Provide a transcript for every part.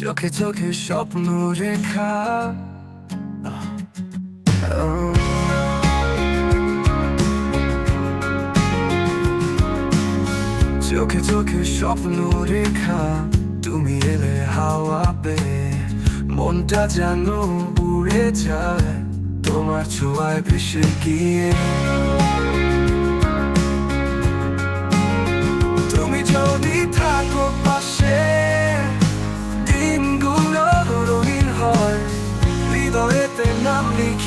চোখে চোখে স্বপ্ন রেখা চোখে চোখে স্বপ্ন রেখা তুমি এলে হাওয়া পেয়ে মনটা যেন উড়ে যায় তোমার ছোঁয়ায় ভেসে গিয়ে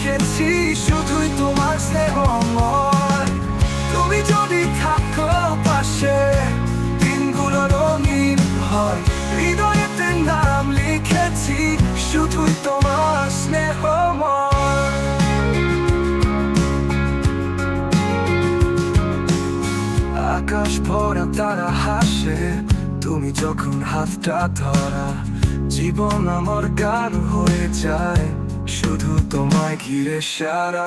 নাম শুধুই তোমার স্নেহময় তুমি যদি থাকো পাশে, দিনগুলো রঙিন হয়। হৃদয়েতে নাম লিখেছি, শুধুই তোমার স্নেহময় আকাশ ভরা তারা হাসে, তুমি যখন হাতটা ধরা, জীবন আমার গান হয়ে যায়, শুধু তোমায় ঘিরে সারা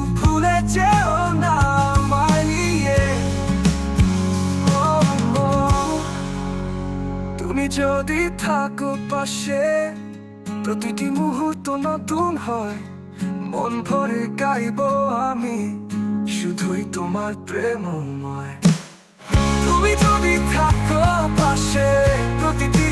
তুমি যদি থাকো পাশে, প্রতিটি মুহূর্ত নতুন হয়। মন ভরে গাইব আমি, শুধুই তোমার প্রেমময়। তুমি যদি থাকো পাশে, প্রতিটি